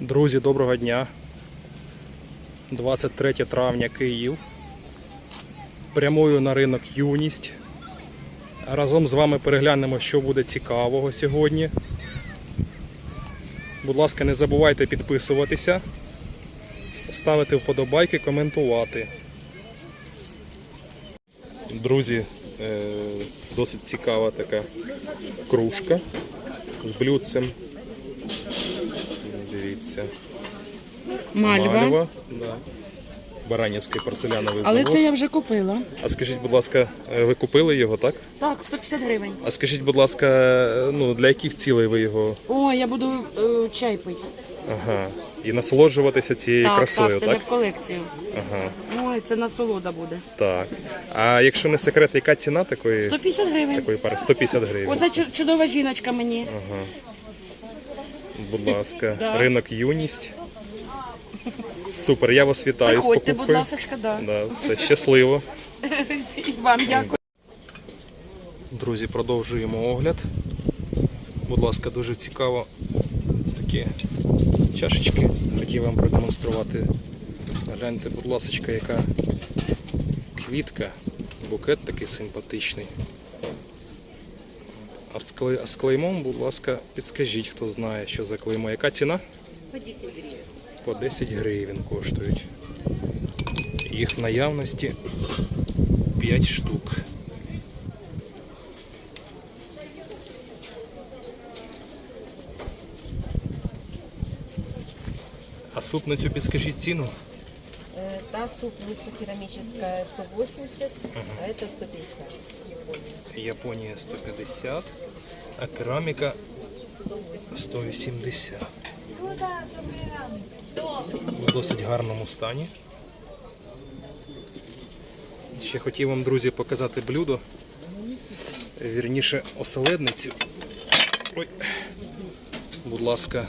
Друзі, доброго дня. 23 травня Київ. Прямую на ринок Юність. Разом з вами переглянемо, що буде цікавого сьогодні. Будь ласка, не забувайте підписуватися, ставити вподобайки, коментувати. Друзі, е, досить цікава така кружка з блюдцем. Дивіться. Мальва. Мальва. Да. Баранівський порцеляновий Але завод. це я вже купила. А скажіть, будь ласка, е, ви купили його, так? Так, 150 гривень. А скажіть, будь ласка, е, ну для яких цілей ви його О, я буду е, чай пити. ага. і насолоджуватися цією так, красою, так, це не в колекцію. Ага. Ой, це насолода буде. Так. А якщо не секрет, яка ціна такої, 150 гривень. такої пари? 150 гривень. Оце чу- чудова жіночка мені. Ага. Будь ласка, Да. ринок юність. Супер, я вас вітаю з Приходьте, будь ласка, да. Да, все щасливо. І вам дякую. Друзі, продовжуємо огляд. Будь ласка, дуже цікаво такі чашечки. Хотів вам продемонструвати. Гляньте, будь ласка, яка квітка. Букет такий симпатичний. А з, з клеймом, будь ласка, підскажіть, хто знає, що за клеймо. Яка ціна? По 10 гривен. По 10 гривень коштують. Їх в наявності 5 штук. А супницю підскажіть ціну? Э, Та супница керамическая 180, а это 150. Япония. Японія 150, а кераміка 180. В досить гарному стані. Ще хотів вам, друзі, показати блюдо. Вірніше, оселедницю. Ой. Будь ласка,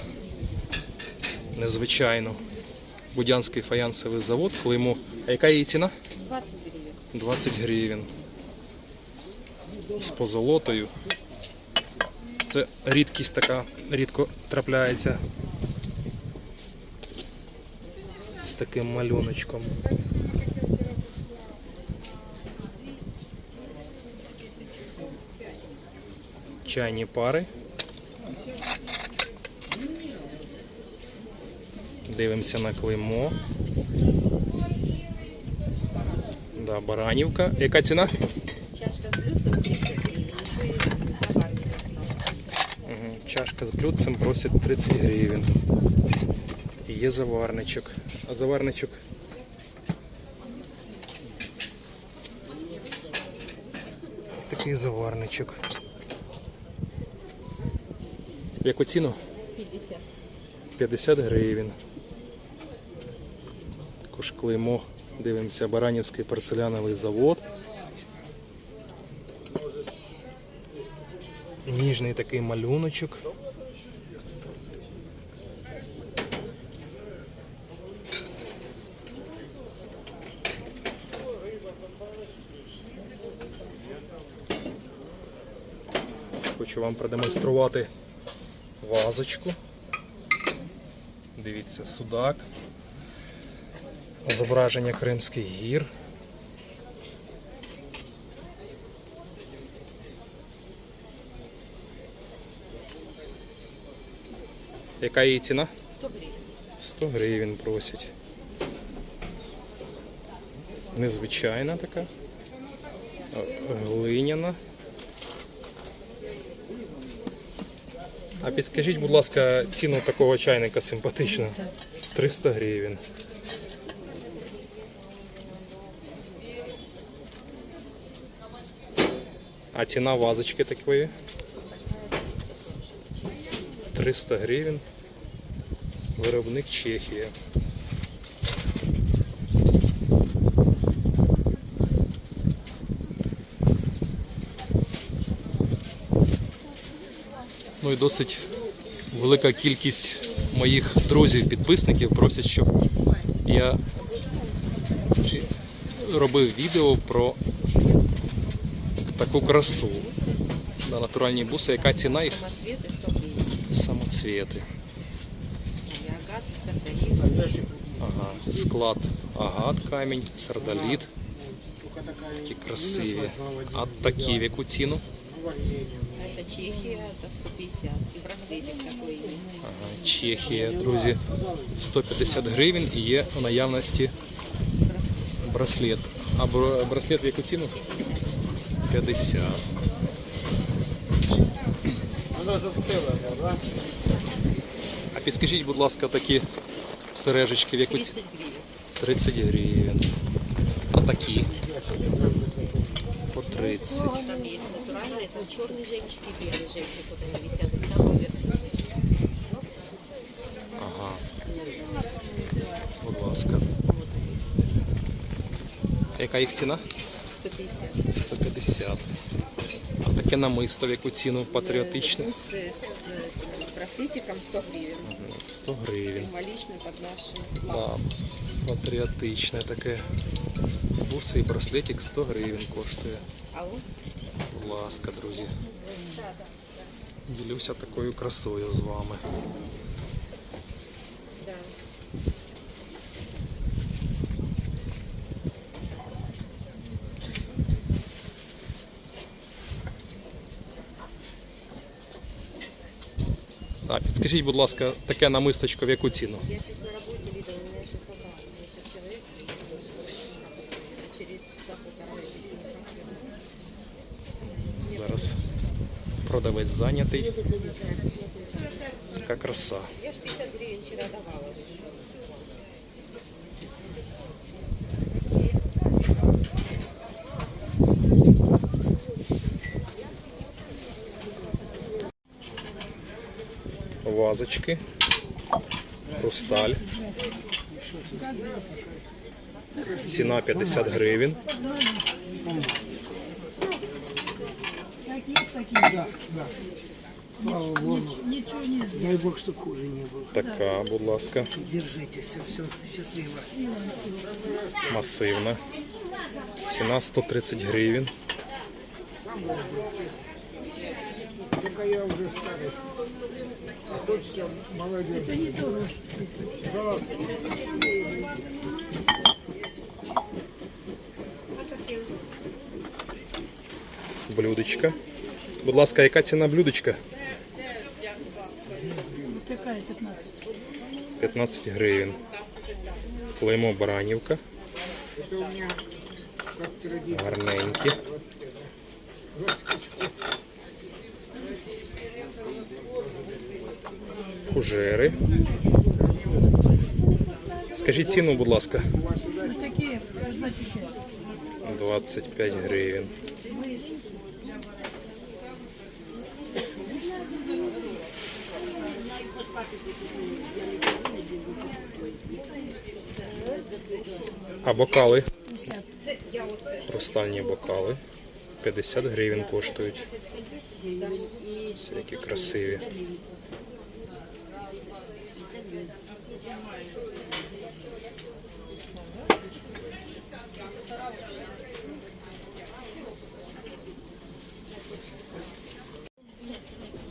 незвичайно. Будянський фаянсовий завод, коли йому. А яка її ціна? 20 гривен. 20 гривень. З позолотою. Це рідкість така, рідко трапляється. З таким малюночком. Чайні пари. Дивимося на клеймо. Да, баранівка. Яка ціна? Чашка с блюдцем 30 гривен. Еще и заварник. Чашка з блюдцем просять 30 гривень. І Є заварничок. А заварничок. Такий заварничок. В яку ціну? 50. 50 гривень. Також клеймо. Дивимося, Баранівський порцеляновий завод. Ніжний такий малюночок. Хочу вам продемонструвати вазочку. Дивіться, судак. Зображення Кримських гір. Яка її ціна? 100 гривен. 100 гривень просять. Незвичайна така. Глиняна. А підскажіть, будь ласка, ціну такого чайника симпатично. 300 гривень. А ціна вазочки такої? 300 гривень. Виробник Чехія. Ну і досить велика кількість моїх друзів, підписників просять, щоб я робив відео про таку красу. На натуральні буси, яка ціна їх Самоцветы 100 гривен. самоцвіти. И агат, сардонит. Ага, склад агат, камінь, сардаліт. Такі красиві. А такі в яку ціну? Это Чехия, это 150. И браслетик такой есть. Ага, Чехія, друзі. 150 гривень і є у наявності браслет. А браслет в яку ціну? 50. А підскажіть, будь ласка, такі сережечки в яку ціну? 30 30 гривень. А такі? По 30. Ну, Там есть натуральные, там черный жемчуг и белый жемчуг. Вот они висят. Там наверх. Ага. Будь ласка. Яка їх ціна? 150. 150. А таке намисто в яку ціну патріотичне? С, с этим браслетиком 100 гривен. 100 гривень. Символично под наши. Да. Патріотичне таке. Буси і браслетик 100 гривень коштує. Алло? Ласка, друзі. Ділюся такою красою з вами. Так, підскажіть, будь ласка, таке намисточко в яку ціну? Я сейчас на работе, Лида, у меня сейчас вот так. У меня сейчас человек а через часа полтора я приеду. Зараз продавець зайнятий. Така краса. Я ж 50 гривен вчера давала. Вазочки. Хрусталь. Ціна 50 гривень. Да, да. Слава Богу. Ничего не сделал. Дай Бог, что хуже не было. Така, будь ласка, Держитесь, все, счастливо. масивна. Ціна 130 гривень. Только я уже старый. А хочется молодежь. Это не то, Блюдечка. Будь ласка, яка ціна блюдечка? Какая 15? 15 гривень. Клеймо Баранівка. Гарненькі. Фужери. Скажіть ціну, будь ласка. Такі, значить, 25 гривень. А бокали? Хрустальні бокали. 50 гривень коштують. Ось які красиві.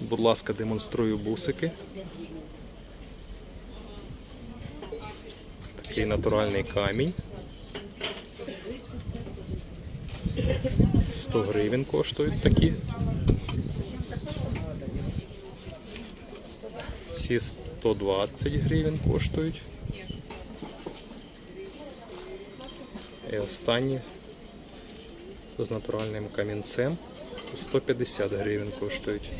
Будь ласка, демонструю бусики. Такий натуральний камінь. 100 гривень коштують такі. Ці 120 гривень коштують. І останні з натуральним камінцем 150 гривень коштують.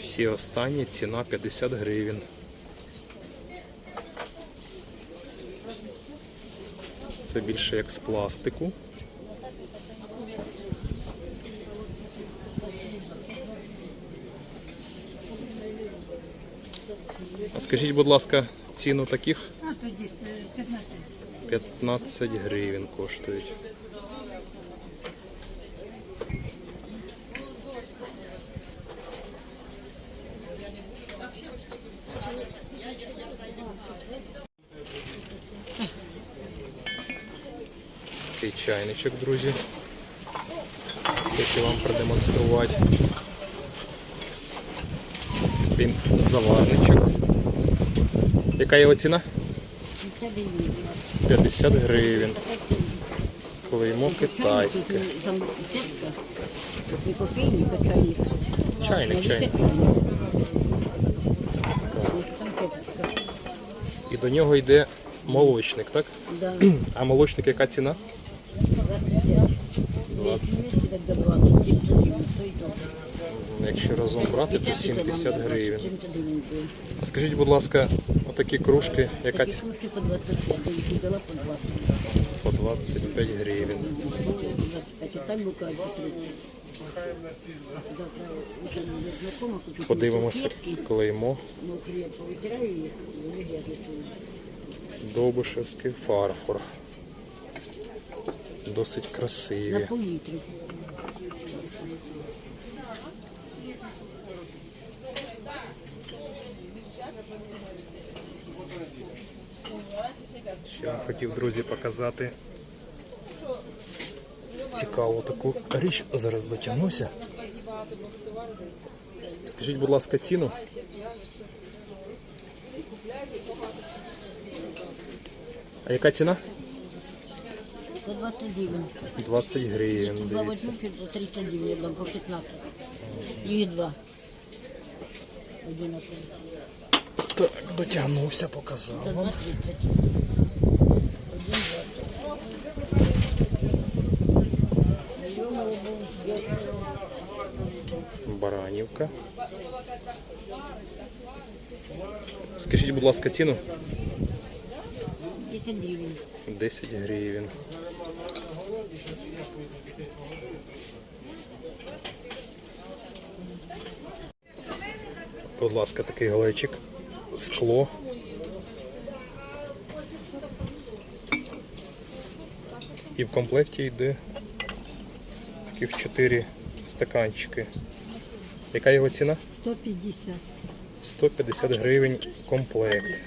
Всі останні ціна 50 гривень. Це більше як з пластику. А скажіть, будь ласка, ціну таких а тоді 15. 15 гривень коштують. Чайничок, друзі. Хочу вам продемонструвати. такий заварничок. Яка його ціна? 50 гривень. Клеймо китайське. Чайник. Чайник. І до нього йде молочник, так? Да, А молочник яка ціна? 25. Десять так до 20. Десять гривень, то і то. Якщо разом брати, то 70 гривень. 70 гривень буде. А скажіть, будь ласка, отакі кружки, яка кружки по 25, я по 25 гривень. 25, а там буквально 30. Завтра утром я знакома, купить Подивимося клеймо. Довбишевський фарфор. Досить красиві. пол літри. Ще вам хотів, друзі, показати цікаву таку річ. Зараз дотягнуся. Скажіть, будь ласка, ціну. А яка ціна? За 20 гривень. 20 гривень, Два дивіться. возьму за 30 гривен, я дам по 15. Или два. Одинаково. Так, дотягнувся, показав За вам. 2,30. Баранівка. Скажіть, будь ласка, ціну? 10 гривен. 10 гривень. Будь ласка, такий глечик. Скло. І в комплекті йде таких 4 стаканчики. Яка його ціна? 150. 150 гривень комплект.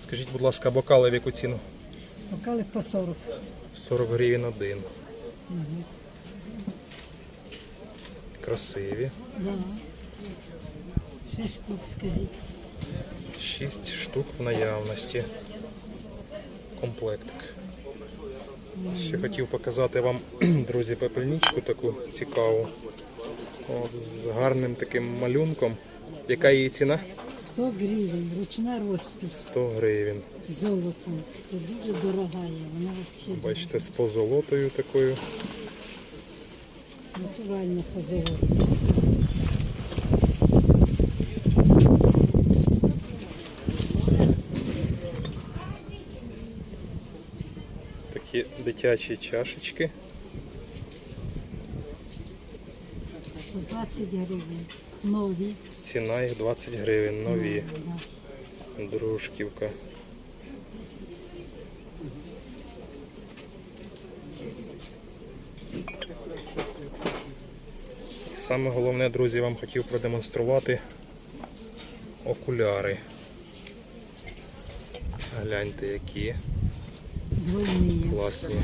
Скажіть, будь ласка, бокали в яку ціну? Бокали по 40. 40 гривень один. Красиві. Да. 6 штук, скажіть. 6 штук в наявності. Комплектик. Ще хотів показати вам, друзі, пепельничку таку цікаву. От, з гарним таким малюнком. Яка її ціна? 100 гривень, ручна розпис 100 гривень. золотом. Це дуже дорога є. Вона взагалі Бачите, з позолотою такою. натурально позолота. Такі дитячі чашечки. 20 гривень. Нові. Ціна їх 20 гривень, нові. Да. Дружківка. Саме головне, друзі, вам хотів продемонструвати окуляри. Гляньте, які Двойні. класні.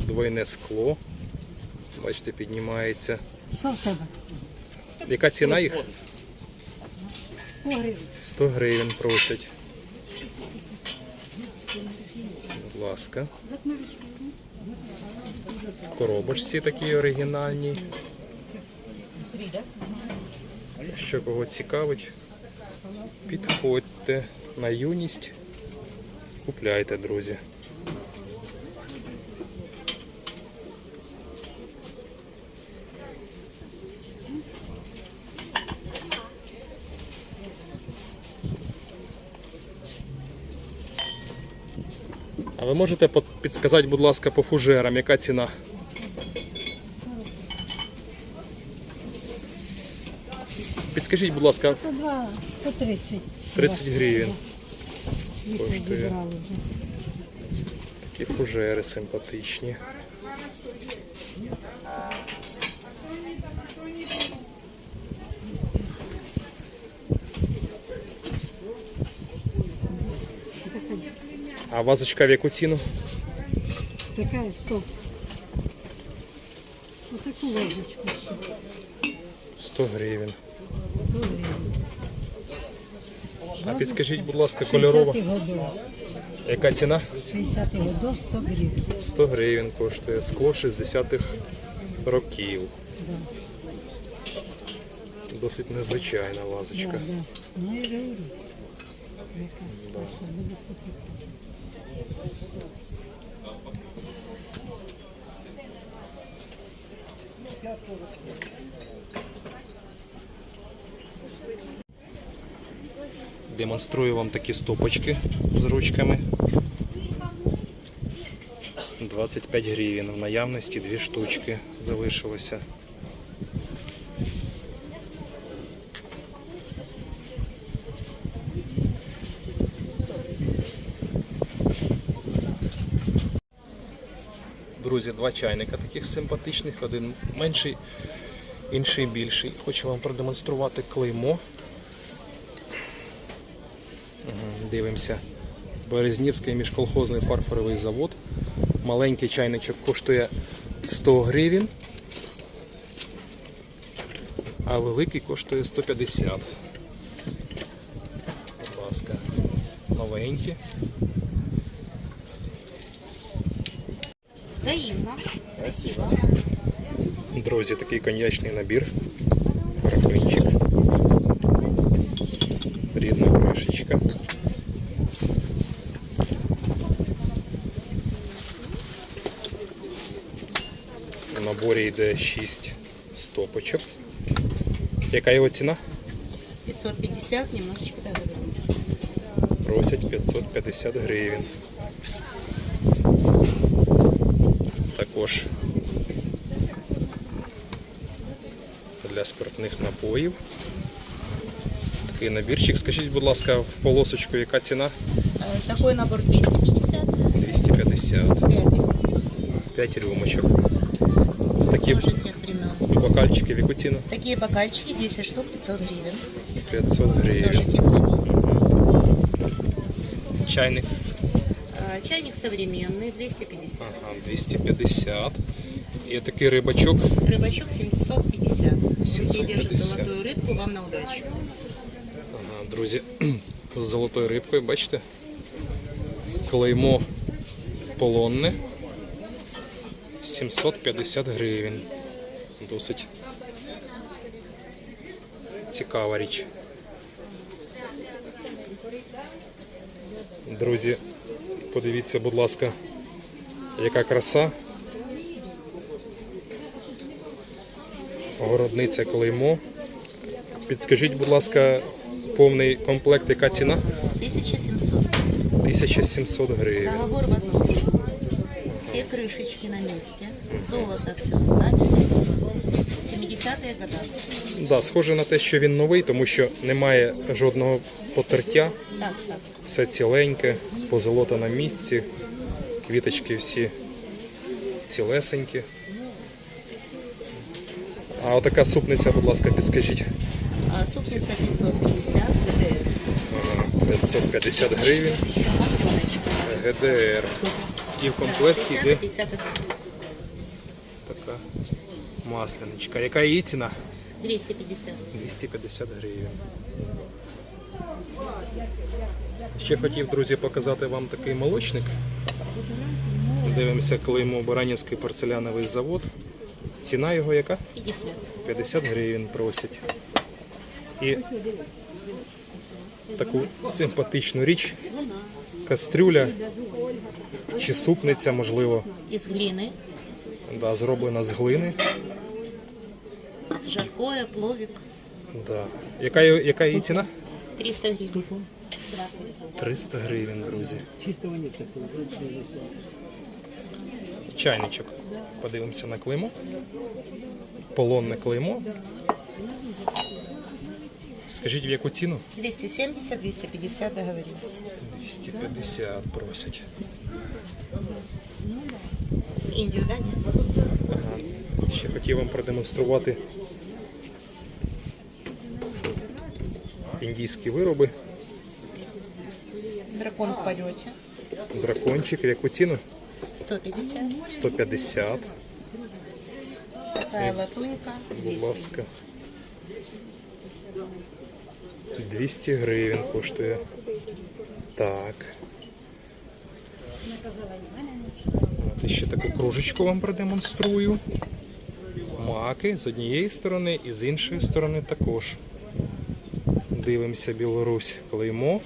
Двойне скло. Бачите, піднімається. Що в тебе? Яка ціна їх? 100 гривень. 100 гривень просять. Будь ласка. В коробочці такі оригінальні. Що кого цікавить, підходьте на юність, купляйте, друзі. Ви можете підсказати, будь ласка, по фужерам, яка ціна? Підскажіть, будь ласка, По 2, по 30. 30 гривень. Коштує. Такі фужери симпатичні. А вазочка в яку ціну? Така 100. Отаку вазочку 100 гривень. 100 гривень. А підскажіть, будь ласка, кольорова. 60 годов. Яка ціна? 60 годов 100 гривень. 100 гривень коштує. Скло 60-х років. Да. Досить незвичайна Да, вазочка. да. Ну і? Да. Демонструю вам такі стопочки з ручками. 25 гривень. В наявності дві штучки залишилося. Друзі, два чайника таких симпатичних, один менший, інший більший. Хочу вам продемонструвати клеймо. Дивимося. Березнівський міжколхозний фарфоровий завод. Маленький чайничок коштує 100 гривень, а великий коштує 150. Будь ласка, новенькі. Взаимно. Спасибо. Друзі, такий коньячний набір. Графинчик. Рідна кришечка. В наборі йде 6 стопочок. Яка його ціна? 550, немножечко договоримся. Просять 550 гривень. Також для спиртних напоїв. Такий набірчик. Скажіть, будь ласка, в полосочку яка ціна? Э, Такой набор 250. 250. 5 5 рюмочок. Такі Тоже тех времен. бокальчики в яку ціну? Такие бокальчики 10 штук 500 гривен. 500 Тоже гривень. тех времен. Чайник. А, Чайник современный 250. Ага, 250. І такий рибачок. Рыбачок 750. В руке 750. держит золотую рыбку, вам на удачу. Ага, друзі, з золотою рибкою, бачите? Клеймо полонне. 750 гривень. Досить цікава річ. Друзі, подивіться, будь ласка, яка краса. Городниця клеймо. Підскажіть, будь ласка, повний комплект, яка ціна? 1700. 1700 гривень. Договор возможен. Все крышечки на месте. Золото все на месте. 70-е годы. Да, схоже на те, що він новий, тому що немає жодного потертя, Так, так. все ціленьке, позолота на місці, квіточки всі цілесенькі. А отака супниця, будь ласка, підскажіть. А супница 550 ГДР. Ага, 550 гривень. ГДР. І в комплекті йде така масляничка. Яка її ціна? 250. 250 гривень. Ще хотів, друзі, показати вам такий молочник. Дивимося клеймо Баранівський порцеляновий завод. Ціна його яка? 50. 50 гривень просять. І таку симпатичну річ. Кастрюля чи супниця, можливо, Из глины. да, зроблена з глини. Жаркое, пловик. Да. Яка, яка її ціна? 300 гривен. Здравствуйте. 300 гривень, друзі. Чайничок. Подивимося на клеймо. Полонне клеймо. Скажіть, в яку ціну? 270, 250 договоримся. 250 просять. Индию, да. Ага. Ще хотів вам продемонструвати індійські вироби. Дракон в полете. Дракончик, яку ціну? 150. 150. Такая латунька, Будь ласка. 200 гривень коштує. Так. От ще таку кружечку вам продемонструю. Маки з однієї сторони і з іншої сторони також. Дивимося Білорусь клеймо.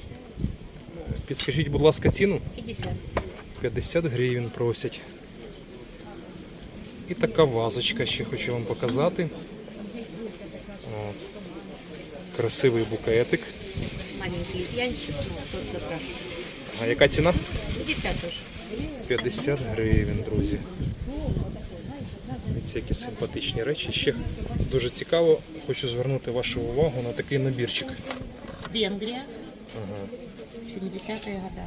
Підскажіть, будь ласка, ціну? 50. 50 гривень просять. І така вазочка ще хочу вам показати. От. Красивий букетик. Маленький изъянчик, ну, тот. А яка ціна? 50 тоже. 50 гривень, друзі. Дивіться, які симпатичні речі. Ще дуже цікаво, хочу звернути вашу увагу на такий набірчик. Венгрия. 70-е года.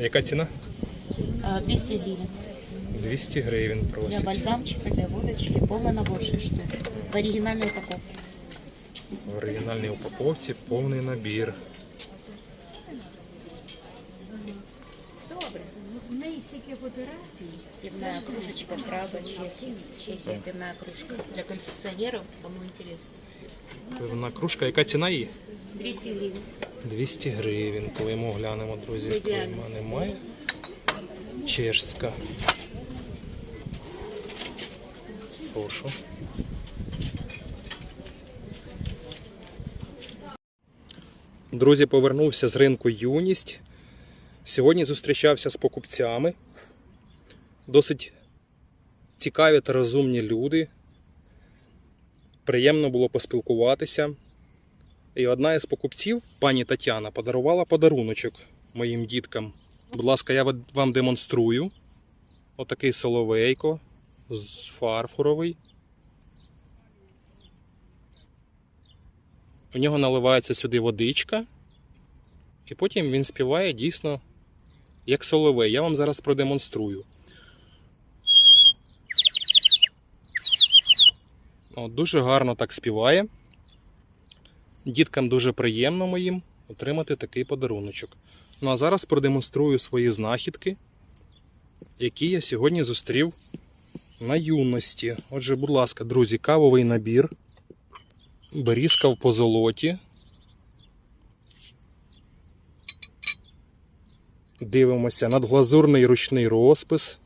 Яка ціна? А, 200 гривен. 200 гривень Для бальзамчика, для водочки. Полный набор 6 штук. В оригинальной упаковке. В оригінальній упаковці повний набір. Пивная кружечка, Прага, Чехия. Чехия, пивная кружка. Для коллекционеров, кому интересно. Пивна кружка, яка ціна її? 200 гривен. 200 гривень. Клеймо глянемо, друзі. Ідеально. Клейма немає. Чешська. Прошу. Друзі, повернувся з ринку юність. Сьогодні зустрічався з покупцями. Досить цікаві та розумні люди. Приємно було поспілкуватися. І одна із покупців, пані Тетяна, подарувала подаруночок моїм діткам. Будь ласка, я вам демонструю. Отакий соловейко з фарфоровий. У нього наливається сюди водичка, і потім він співає дійсно як соловей. Я вам зараз продемонструю. От, дуже гарно так співає. Діткам дуже приємно моїм отримати такий подаруночок. Ну а зараз продемонструю свої знахідки, які я сьогодні зустрів на юності. Отже, будь ласка, друзі, кавовий набір. Берізка в позолоті. Дивимося надглазурний ручний розпис.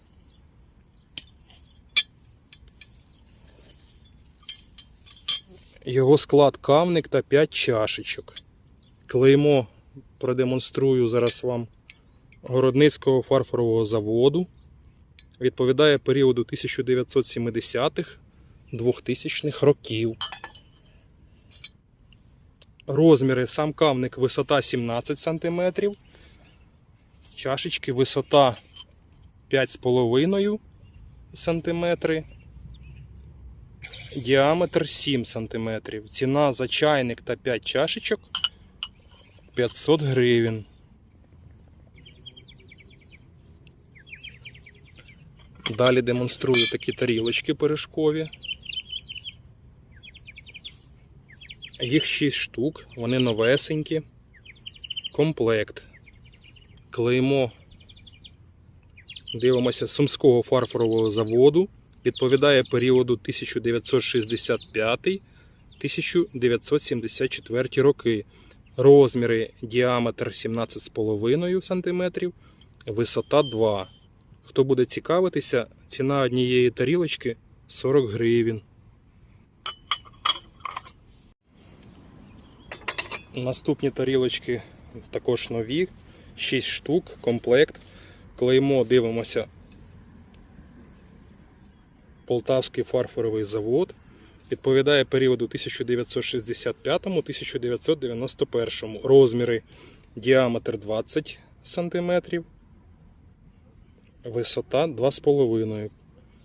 Його склад кавник та 5 чашечок. Клеймо продемонструю зараз вам Городницького фарфорового заводу. Відповідає періоду 1970-х 2000-х років. Розміри сам кавник висота 17 см. Чашечки висота 5,5 см. Діаметр 7 см. Ціна за чайник та 5 чашечок 500 гривень. Далі демонструю такі тарілочки пиріжкові. Їх 6 штук, вони новесенькі. Комплект. Клеймо. Дивимося Сумського фарфорового заводу. Відповідає періоду 1965-1974 роки. Розміри діаметр 17,5 см, висота 2 Хто буде цікавитися, ціна однієї тарілочки 40 гривень. Наступні тарілочки також нові, 6 штук, комплект. Клеймо дивимося. Полтавський фарфоровий завод. Відповідає періоду 1965-1991. Розміри діаметр 20 см, висота 2,5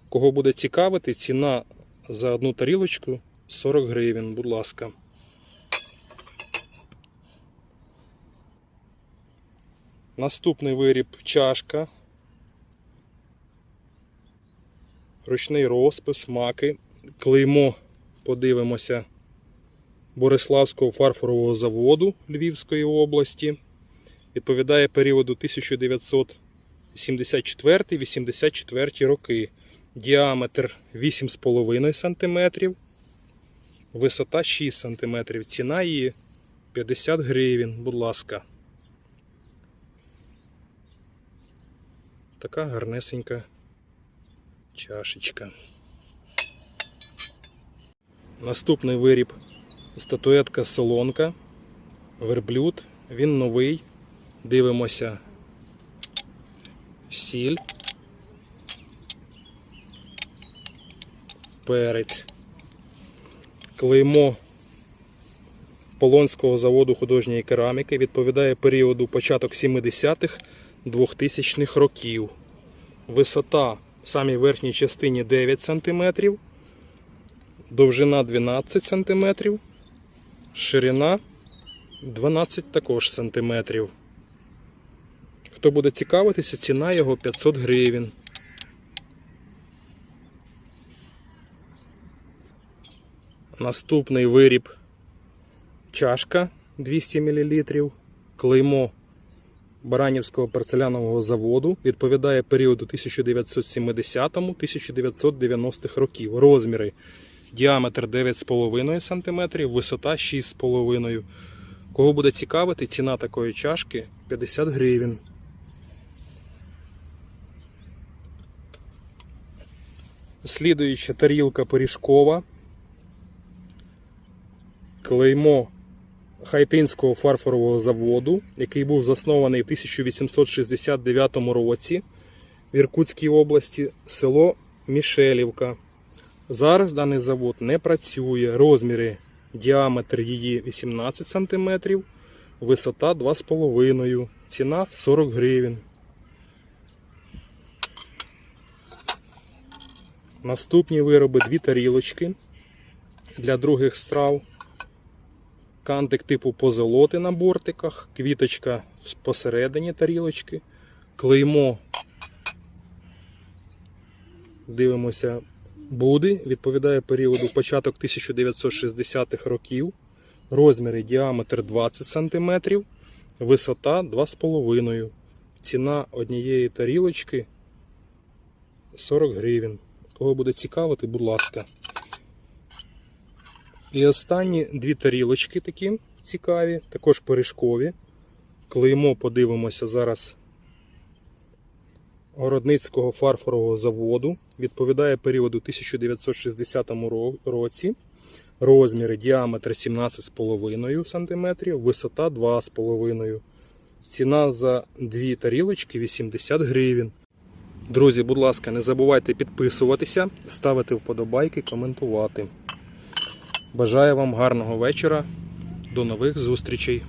Кого буде цікавити, ціна за одну тарілочку 40 гривень, будь ласка. Наступний виріб чашка. Ручний розпис, маки. Клеймо, подивимося, Бориславського фарфорового заводу Львівської області. Відповідає періоду 1974-84 роки. діаметр 8,5 см, висота 6 см. Ціна її 50 гривень, будь ласка. Така гарнесенька чашечка. Наступний виріб статуетка солонка, верблюд. Він новий. Дивимося сіль, перець, клеймо Полонського заводу художньої кераміки відповідає періоду початок 70-х 2000-х років. Висота в самій верхній частині 9 см, довжина 12 см, ширина 12 також сантиметрів. Хто буде цікавитися, ціна його 500 гривень. Наступний виріб чашка 200 мл, клеймо Баранівського порцелянового заводу відповідає періоду 1970-1990 років. Розміри діаметр 9,5 см, висота 6,5 Кого буде цікавити, ціна такої чашки 50 гривень. Слідуюча тарілка пиріжкова. Клеймо Хайтинського фарфорового заводу, який був заснований в 1869 році в Іркутській області, село Мішелівка. Зараз даний завод не працює. Розміри діаметр її 18 см, висота 2,5 ціна 40 гривень. Наступні вироби дві тарілочки для других страв. Кантик типу позолоти на бортиках, квіточка посередині тарілочки, клеймо. Дивимося, буди, відповідає періоду початок 1960-х років. Розміри діаметр 20 см, висота 2,5 Ціна однієї тарілочки 40 гривень. Кого буде цікавити, будь ласка. І останні дві тарілочки такі цікаві, також пиріжкові. Клеймо подивимося зараз Городницького фарфорового заводу. Відповідає періоду 1960 році. Розміри діаметр 17,5 см, висота 2,5 Ціна за дві тарілочки 80 гривень. Друзі, будь ласка, не забувайте підписуватися, ставити вподобайки, коментувати. Бажаю вам гарного вечора. До нових зустрічей!